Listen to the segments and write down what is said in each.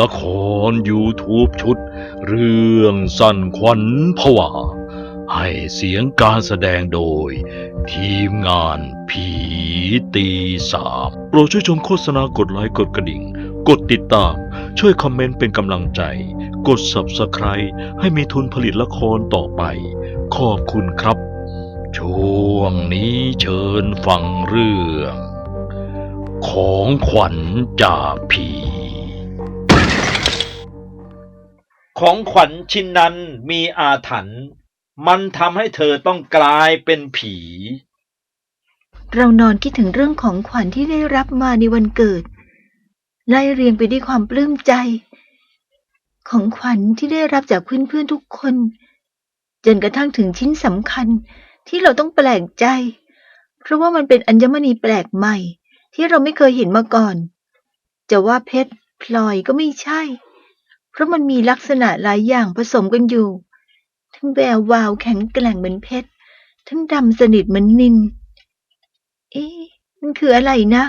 ละคร YouTube ชุด เรื่องสั่นขวัญผวา ให้เสียงการแสดงโดย ทีมงานผีตีสามโปรดช่วยชมโฆษณากดไลค์กดกระดิ่ง กดติดตาม ช่วยคอมเมนต์เป็นกำลังใจ กด Subscribe ให้มีทุนผลิตละครต่อไป ขอบคุณครับ ช่วงนี้เชิญฟังเรื่อง ของขวัญจากผี ของขวัญชิ้นนั้นมีอาถรรพ์มันทำให้เธอต้องกลายเป็นผี เรานอนคิดถึงเรื่องของขวัญที่ได้รับมาในวันเกิด ไล่เรียงไปด้วยความปลื้มใจ ของขวัญที่ได้รับจากเพื่อนๆทุกคน จนกระทั่งถึงชิ้นสำคัญที่เราต้องแปลกใจ เพราะว่ามันเป็นอัญมณีแปลกใหม่ ที่เราไม่เคยเห็นมาก่อน จะว่าเพชรพลอยก็ไม่ใช่ เพราะมันมีลักษณะหลายอย่างผสมกันอยู่ ทั้งแวววาวแข็งแกร่งเหมือนเพชร ทั้งดำสนิทเหมือนนิน เอ๊ะ มันคืออะไรนะ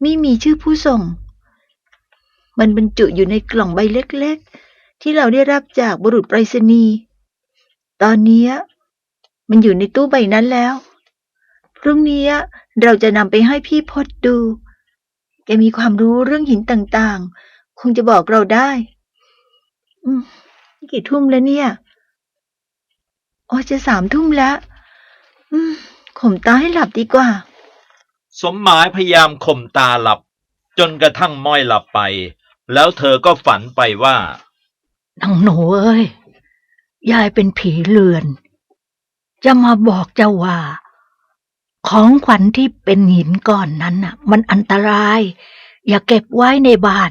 ไม่มีชื่อผู้ส่ง มันบรรจุอยู่ในกล่องใบเล็กๆ ที่เราได้รับจากบุรุษไปรษณีย์ ตอนนี้มันอยู่ในตู้ใบนั้นแล้ว พรุ่งนี้เราจะนำไปให้พี่พศดู แกมีความรู้เรื่องหินต่างๆ คงจะบอกเราได้ อืมนี่กี่ทุ่มแล้วเนี่ยโอ้จะสามทุ่มแล้ว อืมข่มตาให้หลับดีกว่า สมหมายพยายามข่มตาหลับ จนกระทั่งม้อยหลับไป แล้วเธอก็ฝันไปว่านางหนูเอ้ย ยายเป็นผีเลือน จะมาบอกเจ้าว่า ของขวัญที่เป็นหินก้อนนั้นน่ะ มันอันตราย อย่าเก็บไว้ในบ้าน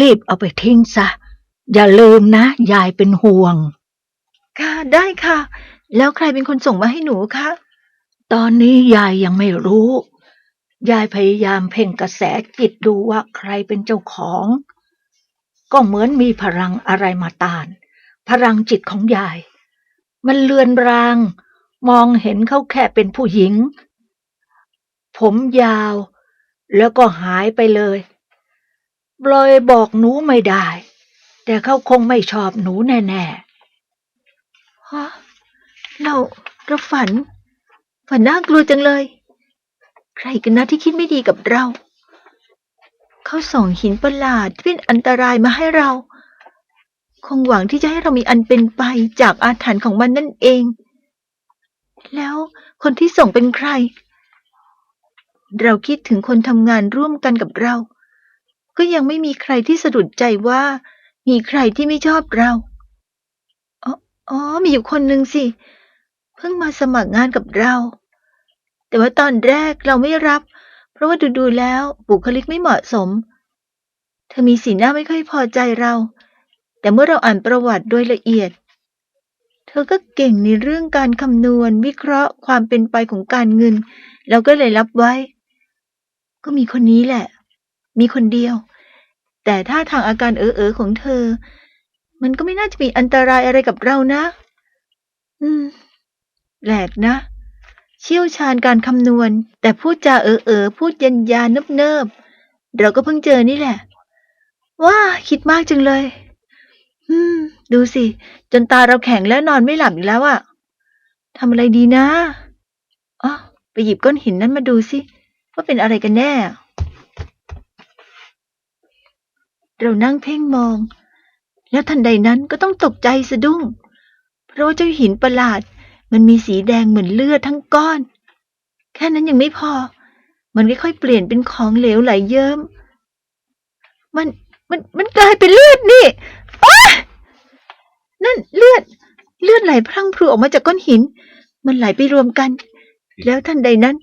รีบเอาไปทิ้งซะ อย่าลืมนะ ยายเป็นห่วง ค่ะได้ค่ะ แล้วใครเป็นคนส่งมาให้หนูคะ ตอนนี้ยายยังไม่รู้ ยายพยายามเพ่งกระแสจิตดูว่าใครเป็นเจ้าของ ก็เหมือนมีพลังอะไรมาต้าน พลังจิตของยาย มันเลือนราง มองเห็นเขาแค่เป็นผู้หญิง ผมยาว แล้วก็หายไปเลย เลยบอกหนูไม่ได้ แต่เขาคงไม่ชอบหนูแน่ๆฮะเราเราฝัน ฝันน่ากลัวจังเลย ใครกันนะที่คิดไม่ดีกับเรา เขาส่งหินประหลาดที่เป็นอันตรายมาให้เรา คงหวังที่จะให้เรามีอันเป็นไปจากอาถรรพ์ของมันนั่นเอง แล้วคนที่ส่งเป็นใคร เราคิดถึงคนทำงานร่วมกันกับเรา ก็ยังไม่มีใครที่สะดุดใจว่า มีใครที่ไม่ชอบเราอ๋อ มีอยู่คนหนึ่งสิ เพิ่งมาสมัครงานกับเรา แต่ว่าตอนแรกเราไม่รับ เพราะว่าดูๆแล้วบุคลิกไม่เหมาะสม เธอมีสีหน้าไม่ค่อยพอใจเรา แต่เมื่อเราอ่านประวัติโดยละเอียด เธอก็เก่งในเรื่องการคำนวณวิเคราะห์ความเป็นไปของการเงิน เราก็เลยรับไว้ ก็มีคนนี้แหละ มีคนเดียว แต่ถ้าทางอาการเออๆของเธอ มันก็ไม่น่าจะมีอันตรายอะไรกับเรานะ อืม แปลกนะ เชี่ยวชาญการคำนวณ แต่พูดจาเออเออพูดยันยาเนิบเนิบๆเราก็เพิ่งเจอนี่แหละ ว้าคิดมากจังเลย อืม ดูสิ จนตาเราแข็งแล้วนอนไม่หลับอีกแล้วอะทำอะไรดีนะอ๋อไปหยิบก้อนหินนั้นมาดูสิ ว่าเป็นอะไรกันแน่ เรานั่งเพ่งมอง แล้วทันใดนั้นก็ต้องตกใจสะดุ้ง เพราะว่าเจ้าหินประหลาด มันมีสีแดงเหมือนเลือดทั้งก้อน แค่นั้นยังไม่พอ มันค่อยๆเปลี่ยนเป็นของเหลวไหลเยิ้มมันมันมันกลายเป็นเลือดนี่นั่นเลือด เลือดไหลพรั่งพรูออกมาจากก้อนหิน มันไหลไปรวมกัน แล้วทันใดนั้น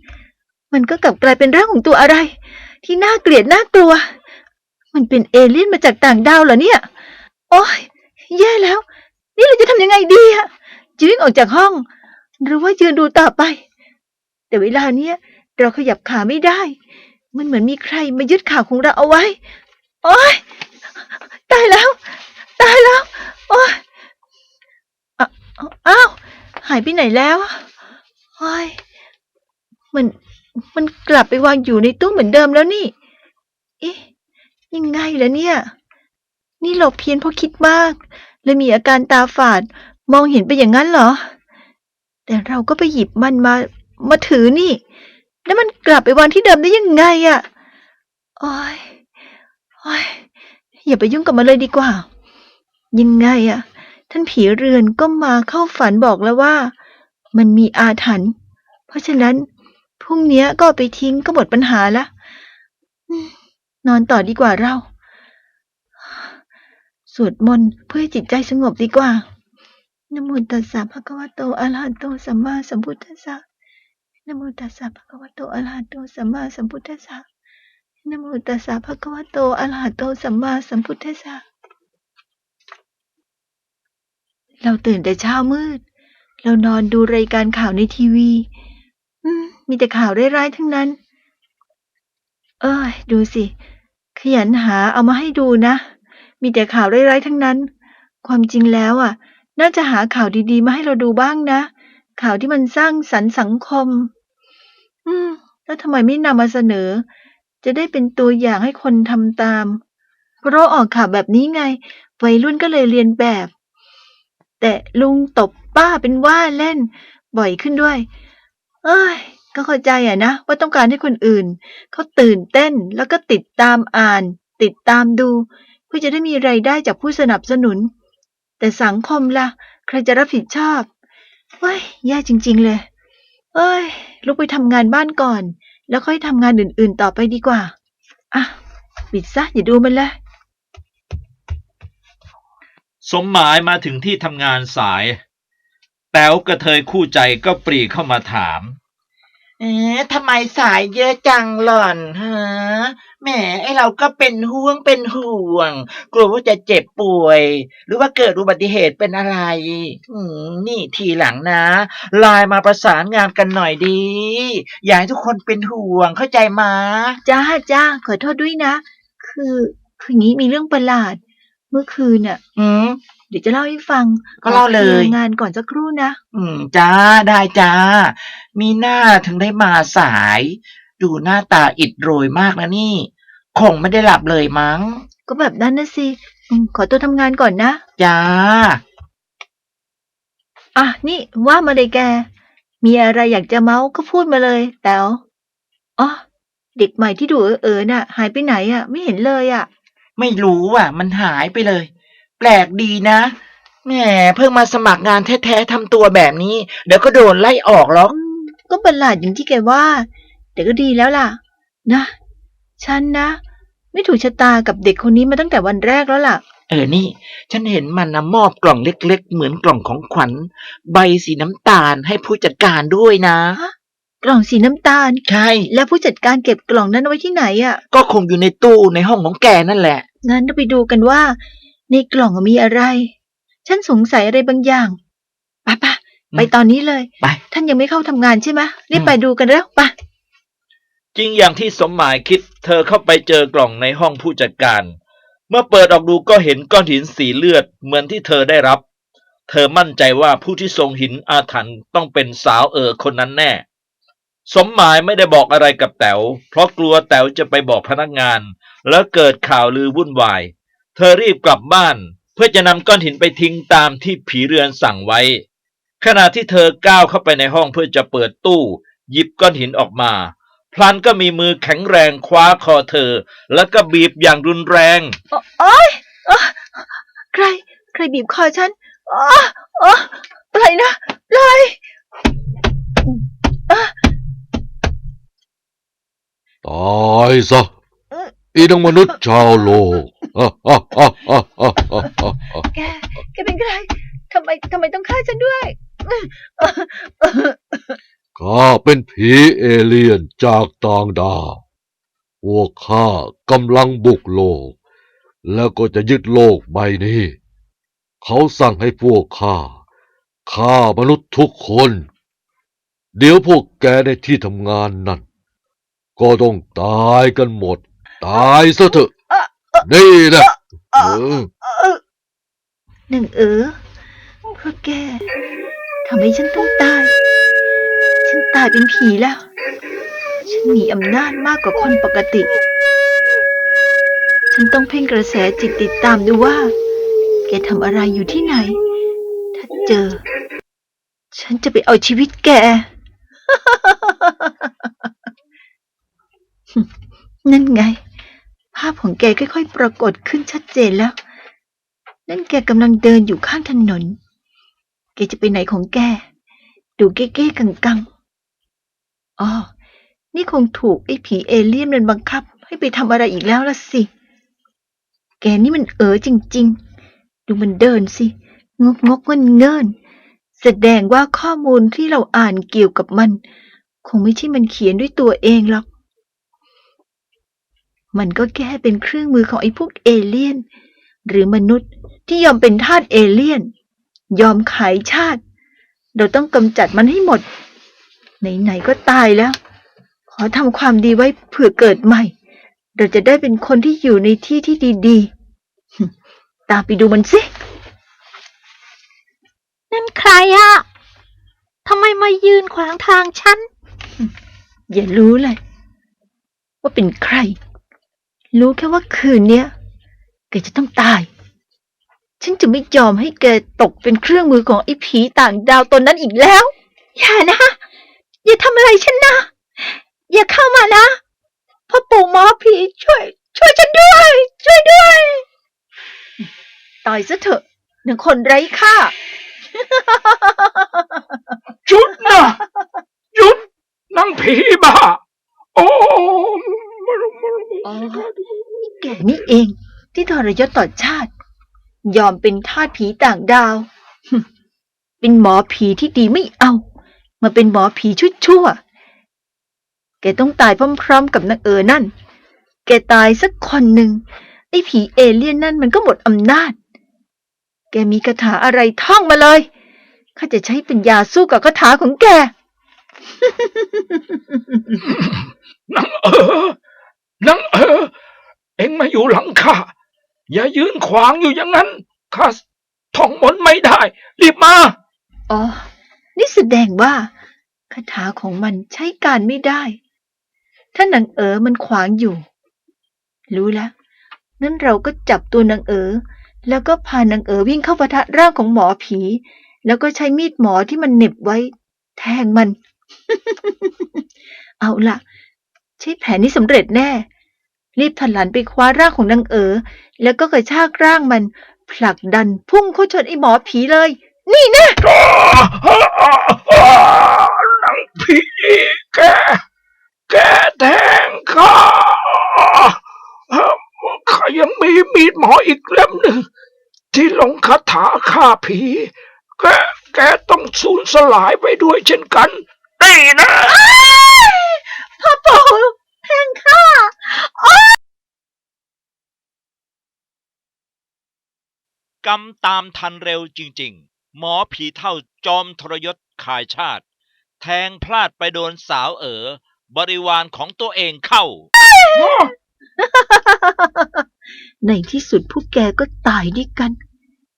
มันก็กลับกลายเป็นร่างของตัวอะไร ที่น่าเกลียดน่ากลัว มันเป็นเอเลี่ยนมาจากต่างดาวเหรอเนี่ย โอ้ยแย่แล้ว นี่เราจะทำยังไงดีอะจะวิ่งออกจากห้อง หรือว่ายืนดูต่อไป แต่เวลาเนี้ยเราขยับขาไม่ได้ มันเหมือนมีใครมายึดขาของเราเอาไว้ โอ้ยตายแล้ว ตายแล้ว โอ้ยอ้าอ้าวหายไปไหนแล้วโอ้ยมัน มันกลับไปวางอยู่ในตู้เหมือนเดิมแล้วนี่ เอ๊ะ ยังไงล่ะเนี่ย นี่หลบเพี้ยนเพราะคิดมากเลยมีอาการตาฝาด มองเห็นไปอย่างนั้นเหรอ แต่เราก็ไปหยิบมันมา มาถือนี่ แล้วมันกลับไปวางที่เดิมได้ยังไงอะ่ะโอ้ยโอ้ยอย่าไปยุ่งกับมันเลยดีกว่า ยังไงอะ่ะ ท่านผีเรือนก็มาเข้าฝันบอกแล้วว่า มันมีอาถรรพ์เพราะฉะนั้นพรุ่งนี้ก็ไปทิ้งก็หมดปัญหาละอืม นอนต่อดีกว่าเรา สวดมนต์เพื่อให้จิตใจสงบดีกว่า นะโมตัสสะภะคะวะโตอะระหะโตสัมมาสัมพุทธัสสะ นะโมตัสสะภะคะวะโตอะระหะโตสัมมาสัมพุทธัสสะ นะโมตัสสะภะคะวะโตอะระหะโตสัมมาสัมพุทธัสสะ เราตื่นแต่เช้ามืด เรานอนดูรายการข่าวในทีวี อืม มีแต่ข่าวร้ายๆทั้งนั้น เอ้ย ดูสิ ขยันหาเอามาให้ดูนะ มีแต่ข่าวร้ายๆทั้งนั้น ความจริงแล้วอะ น่าจะหาข่าวดีๆ มาให้เราดูบ้างนะ ข่าวที่มันสร้างสรรค์สังคม อืม แล้วทำไมไม่นำมาเสนอ จะได้เป็นตัวอย่างให้คนทำตาม เพราะออกข่าวแบบนี้ไง วัยรุ่นก็เลยเรียนแบบ แต่ลุงตบป้าเป็นว่าเล่น บ่อยขึ้นด้วย เอ้ย ก็เข้าใจอะนะว่าต้องการให้คนอื่นเขาตื่นเต้นแล้วก็ติดตามอ่าน ติดตามดู เพื่อจะได้มีไรายได้จากผู้สนับสนุน แต่สังคมล่ะ ใครจะรับผิดชอบเฮ้ยแย่จริง ๆ เลยเอ้ยลุกไปทำงานบ้านก่อน แล้วค่อยทำงานอื่นๆต่อไปดีกว่า อะปิดซะอย่าดูมันเลยสมหมายมาถึงที่ทำงานสาย แต๋วกระเทยคู่ใจก็ปรีเข้ามาถาม เอ๊ะทำไมสายเยอะจังหล่อนฮะแหมไอเราก็เป็นห่วงเป็นห่วง กลัวว่าจะเจ็บป่วย หรือว่าเกิดอุบัติเหตุเป็นอะไรอืมนี่ทีหลังนะไลน์มาประสานงานกันหน่อยดี อยากให้ทุกคนเป็นห่วงเข้าใจมา จ้าจ้าขอโทษด้วยนะ คือ คืออย่างนี้มีเรื่องประหลาด เมื่อคืนน่ะ อืม เดี๋ยวจะเล่าให้ฟังก็เล่าเลยขอคร์งานก่อนสักครู่นะ อืมจ้าได้จ้า มีหน้าถึงได้มาสาย ดูหน้าตาอิดโรยมากนะนี่ คงไม่ได้หลับเลยมั้ง ก็แบบนั้นนะสิอืมขอตัวทำงานก่อนนะ จ้า อะ นี่ว่ามาเลยแก มีอะไรอยากจะเมาส์ก็พูดมาเลย แต๋วอ๋อเด็กใหม่ที่ดูเออๆน่ะ หายไปไหนอะ ไม่เห็นเลยอะ ไม่รู้อะ มันหายไปเลย แปลกดีนะแหมเพิ่งมาสมัครงานแท้ๆทำตัวแบบนี้ เดี๋ยวก็โดนไล่ออกหรอกอืมก็ประหลาดอย่างที่แกว่า แต่ก็ดีแล้วล่ะ นะ ฉันนะ ไม่ถูกชะตากับเด็กคนนี้มาตั้งแต่วันแรกแล้วล่ะ เออนี่ ฉันเห็นมันนะมอบกล่องเล็ก ๆ เหมือนกล่องของขวัญ ใบสีน้ำตาลให้ผู้จัดการด้วยนะ กล่องสีน้ำตาล ใช่ แล้วผู้จัดการเก็บกล่องนั้นเอาไว้ที่ไหนอะ ก็คงอยู่ในตู้ในห้องของแกนั่นแหละ งั้นเราไปดูกันว่า ในกล่องมีอะไร ฉันสงสัยอะไรบางอย่างไปปะอืมไปตอนนี้เลย ไป ท่านยังไม่เข้าทำงานใช่ไหมรีบอืมไปดูกันแล้วปะจริงอย่างที่สมหมายคิด เธอเข้าไปเจอกล่องในห้องผู้จัดการ เมื่อเปิดออกดูก็เห็นก้อนหินสีเลือดเหมือนที่เธอได้รับ เธอมั่นใจว่าผู้ที่ทรงหินอาถรรพ์ต้องเป็นสาวเออคนนั้นแน่ สมหมายไม่ได้บอกอะไรกับแต๋วเพราะกลัวแต๋วจะไปบอกพนักงาน แล้วเกิดข่าวลือวุ่นวาย เธอรีบกลับบ้าน เพื่อจะนำก้อนหินไปทิ้งตามที่ผีเรือนสั่งไว้ ขณะที่เธอก้าวเข้าไปในห้องเพื่อจะเปิดตู้หยิบก้อนหินออกมา พลันก็มีมือแข็งแรงคว้าคอเธอ แล้วก็บีบอย่างรุนแรง โอโอ๊ยอ๊ะใคร ใครบีบคอฉันอ๋ออ๋อปล่อยนะปล่อยตายซะอีนังมนุษย์ชาวโลก อะอะอะอะอะอะอะแก แกเป็นใครทำไมทำไมต้องฆ่าฉันด้วย ข้าเป็นผีเอเลี่ยนจากต่างดาวพวกข้ากำลังบุกโลก แล้วก็จะยึดโลกใบนี้ เขาสั่งให้พวกข้าฆ่ามนุษย์ทุกคน เดี๋ยวพวกแกในที่ทำงานนั่น ก็ต้องตายกันหมด ตายซะเถอะ นี่นะเออหนึ่งเออพวกแกทำให้ฉันต้องตาย ฉันตายเป็นผีแล้ว ฉันมีอำนาจมากกว่าคนปกติฉันฉันต้องเพ่งกระแสจิตติดตามดูว่า แกทำอะไรอยู่ที่ไหน ถ้าเจอ ฉันจะไปเอาชีวิตแก นั่นไง ภาพของแกค่อยๆ ปรากฏขึ้นชัดเจนแล้ว นั่นแกกำลังเดินอยู่ข้างถนน แกจะไปไหนของแก ดูเก้ๆกังๆอ๋อ นี่คงถูกไอ้ผีเอเลี่ยนมันบังคับ ให้ไปทำอะไรอีกแล้วล่ะสิ แกนี่มันเอ๋อจริง ๆ ดูมันเดินสิ งกงกเงินเงินแสดงว่าข้อมูลที่เราอ่านเกี่ยวกับมัน คงไม่ใช่มันเขียนด้วยตัวเองหรอก มันก็แค่เป็นเครื่องมือของไอ้พวกเอเลี่ยน หรือมนุษย์ที่ยอมเป็นทาสเอเลี่ยน ยอมขายชาติ เราต้องกำจัดมันให้หมด ไหนๆก็ตายแล้ว ขอทำความดีไว้เผื่อเกิดใหม่ เราจะได้เป็นคนที่อยู่ในที่ที่ดีๆหึตามไปดูมันสินั่นใครอะทำไมมายืนขวางทางฉัน อย่ารู้เลย ว่าเป็นใคร รู้แค่ว่าคืนเนี้ยแกจะต้องตาย ฉันจะไม่ยอมให้แกตกเป็นเครื่องมือของไอ้ผีต่างดาวตนนั้นอีกแล้ว อย่านะ อย่าทำอะไรฉันนะ อย่าเข้ามานะพ่อปู่หมอผีช่วย ช่วยฉันด้วย ช่วยด้วย ตายซะเถอะหนึ่งคนไร้ค่าชุดนะหยุดนั่งผีบ้า โอ้ อ๋อแกนี่เอง ที่ทรยศต่อชาติ ยอมเป็นทาสผีต่างดาว เป็นหมอผีที่ดีไม่เอา มาเป็นหมอผีชั่วชั่ว แกต้องตายพร้อมๆ กับนางเอ๋อนั่น แกตายสักคนหนึ่งไอ้ผีเอเลี่ยนนั่นมันก็หมดอำนาจ แกมีคาถาอะไรท่องมาเลย ข้าจะใช้ปัญญาสู้กับคาถาของแกนังเออ นังเออ เอ็งมาอยู่หลังข้า อย่ายืนขวางอยู่อย่างนั้น ข้าท่องมนต์ไม่ได้ รีบมา อ๋อ นี่แสดงว่าคาถาของมันใช้การไม่ได้ ถ้านางเอ๋อมันขวางอยู่ รู้แล้วนั้นเราก็จับตัวนางเอ๋อแล้วก็พานางเอ๋อวิ่งเข้าปะทะร่างของหมอผี แล้วก็ใช้มีดหมอที่มันเหน็บไว้ แทงมัน เอาล่ะ ใช้แผนนี้สำเร็จแน่ รีบถลันไปคว้าร่างของนางเอ๋อแล้วก็กระชากร่างมัน ผลักดันพุ่งเข้าชนไอ้หมอผีเลย นี่นะนังผีแกแกแทงข้าข้ายังมีมีดหมออีกเล่มหนึ่ง ที่ลงคาถาฆ่าผีแกแกต้องสูญสลายไปด้วยเช่นกัน นี่นะ พ่อปู่แทงข้าอกรรมตามทันเร็วจริง ๆ หมอผีเท่าจอมทรยศขายชาติ แทงพลาดไปโดนสาวเอ๋อบริวารของตัวเองเข้า ในที่สุดพวกแกก็ตายด้วยกัน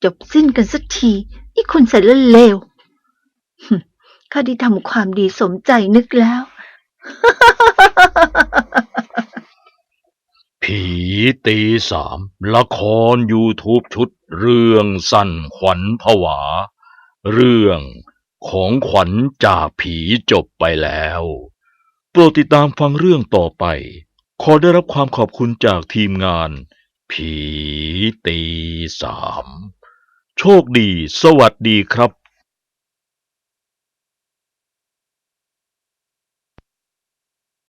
จบสิ้นกันสักทีนี่คนใส่ละเลวหึข้าได้ทำความดีสมใจนึกแล้ว ผีตีสาม ละคร YouTube ชุด เรื่องสั้นขวัญผวา เรื่องของขวัญจากผีจบไปแล้ว โปรดติดตามฟังเรื่องต่อไป ขอได้รับความขอบคุณจากทีมงาน ผีตีสาม โชคดี สวัสดีครับ